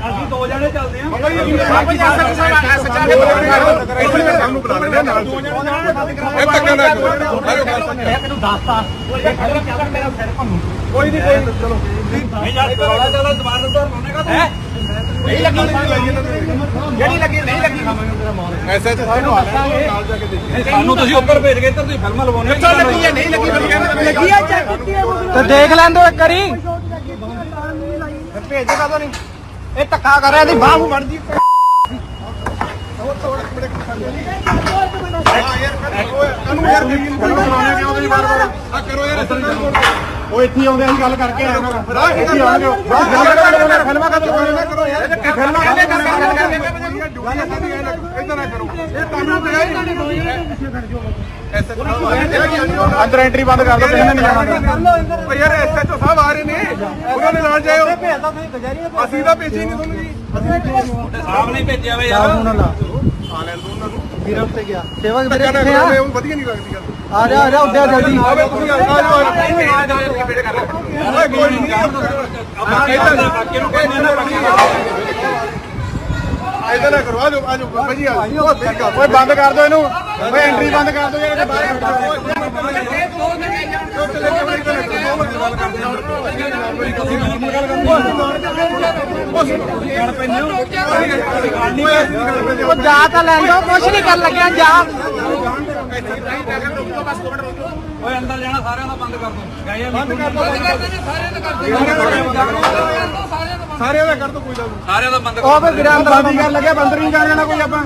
ਅਸੀਂ ਦੋ ਜਣੇ ਚੱਲਦੇ ਆ ਮੈਂ ਤੈਨੂੰ ਦੱਸਤਾ ਮੇਰਾ ਸਿਰ ਭੰਨੂ ਕੋਈ ਨਹੀਂ ਕੋਈ ਚਲੋ। ਨਹੀਂ ਯਾਰ ਰੌਲਾ ਚੱਲਦਾ ਦੁਬਾਰਾ ਤੋਂ ਲਾਉਣੇ ਕਾ ਹੈ? ਨਹੀਂ ਲੱਗੀ ਨਹੀਂ ਲੱਗੀ ਐਸਾ ਤੇ ਸਾਨੂੰ ਆ ਨਾਲ ਜਾ ਕੇ ਦੇਖੀ ਸਾਨੂੰ ਤੁਸੀਂ ਉੱਪਰ ਭੇਜ ਕੇ ਇੱਧਰ ਤੁਸੀਂ ਫਿਲਮਾਂ ਲਵਾਉਣੇ ਕਿੱਥੋਂ ਲੱਗੀ ਹੈ ਨਹੀਂ ਲੱਗੀ ਲੱਗੀ ਹੈ ਚੈੱਕ ਕੀਤੀ ਹੈ ਤੇ ਦੇਖ ਲੈਂਦੋ ਇੱਕ ਵਾਰੀ ਭੇਜ ਦੇ ਕਦੋਂ ਨਹੀਂ ਇਹ ਧੱਕਾ ਕਰ ਰਿਹਾ ਦੀ ਬਾਹ ਨੂੰ ਵੜਦੀ ਕਾਨੂੰ ਯਾਰ ਬਣਾਉਣੇ ਕਿਉਂ ਤੁਸੀਂ ਵਾਰ ਵਾਰ ਆ ਕਰੋ ਯਾਰ ਉਹ ਇੱਥੇ ਆਉਂਦੇ ਅਸੀਂ ਗੱਲ ਕਰਕੇ ਆਏ ਨਾ ਇੱਥੇ ਆਉਂਦੇ ਗੱਲ ਕਰਦੇ ਫਿਲਮਾਂ ਕਦੋਂ ਕਰਨਾ ਕਰੋ ਯਾਰ ਫਿਲਮਾਂ ਕਦੋਂ ਇਦਾਂ ਨਾ ਕਰੋ। ਇਹ ਤੁਹਾਨੂੰ ਤੇ ਅੰਦਰ ਐਂਟਰੀ ਬੰਦ ਕਰ ਦਿਓ ਕਿਸੇ ਨਹੀਂ। ਜਾਣਾ ਓ ਯਾਰ ਐਸਐਚਓ ਸਾਹਿਬ ਆ ਰਹੇ ਨੇ। ਉਹਨਾਂ ਨੇ ਨਾਲ ਜਾਇਓ। ਅਸੀਂ ਤਾਂ ਭੇਜੀ ਨਹੀਂ ਤੁਹਾਨੂੰ ਜੀ। ਸਾਹਬ ਨਹੀਂ ਭੇਜਿਆ ਵੇ ਯਾਰ। ਆ ਲੈਣ ਦੋ ਉਹਨਾਂ ਨੂੰ। ਵੀਰਮ ਤੇ ਗਿਆ। ਸੇਵਾ ਵੀਰੇ ਕਿੱਥੇ ਕਰੋ ਆ? ਵਧੀਆ ਨਹੀਂ ਲੱਗਦੀ ਗੱਲ। ਆ ਜਾ ਆ ਜਾ ਉੱਡਿਆ ਜਲਦੀ ਆਵੇ ਤੁਸੀਂ ਆ ਜਾਓ ਆ ਜਾਓ ਓਏ ਕੋਈ ਨਹੀਂ। ਬਾਕੀ ਨੂੰ ਕੋਈ ਨਹੀਂ ਨਾ ਬਾਕੀ ਇਦਾਂ ਨਾ ਕਰੋ ਆ ਜਾਓ ਆ ਜਾਓ। ਬਾਬਾ ਜੀ ਆ ਜਾਓ। ਓਏ ਬੰਦ ਕਰ ਦਿਓ ਇਹਨੂੰ। ਓਏ ਐਂਟਰੀ ਬੰਦ ਕਰ ਦਿਓ ਜਿਹੜੇ ਬਾਹਰ ਉਹ ਜਾ ਤਾਂ ਲੈਂਦੋ ਕੁਛ ਨਹੀਂ ਕਰਨ ਲੱਗਿਆ ਜਾ। ਓਏ ਅੰਦਰ ਜਾਣਾ ਸਾਰਿਆਂ ਦਾ ਬੰਦ ਕਰ ਦੋ। ਗਏ ਬੰਦ ਕਰ ਸਾਰਿਆਂ ਦਾ ਕਰ ਦੋ। ਕੋਈ ਗੱਲ ਸਾਰਿਆਂ ਦਾ ਬੰਦ ਉਹ ਵੀ ਵੀਰੇ ਅੰਦਰ ਬੰਦ ਹੀ ਕਰ ਲੱਗਿਆ ਬੰਦ ਨਹੀਂ ਕਰ ਜਾਣਾ ਕੋਈ ਆਪਾਂ।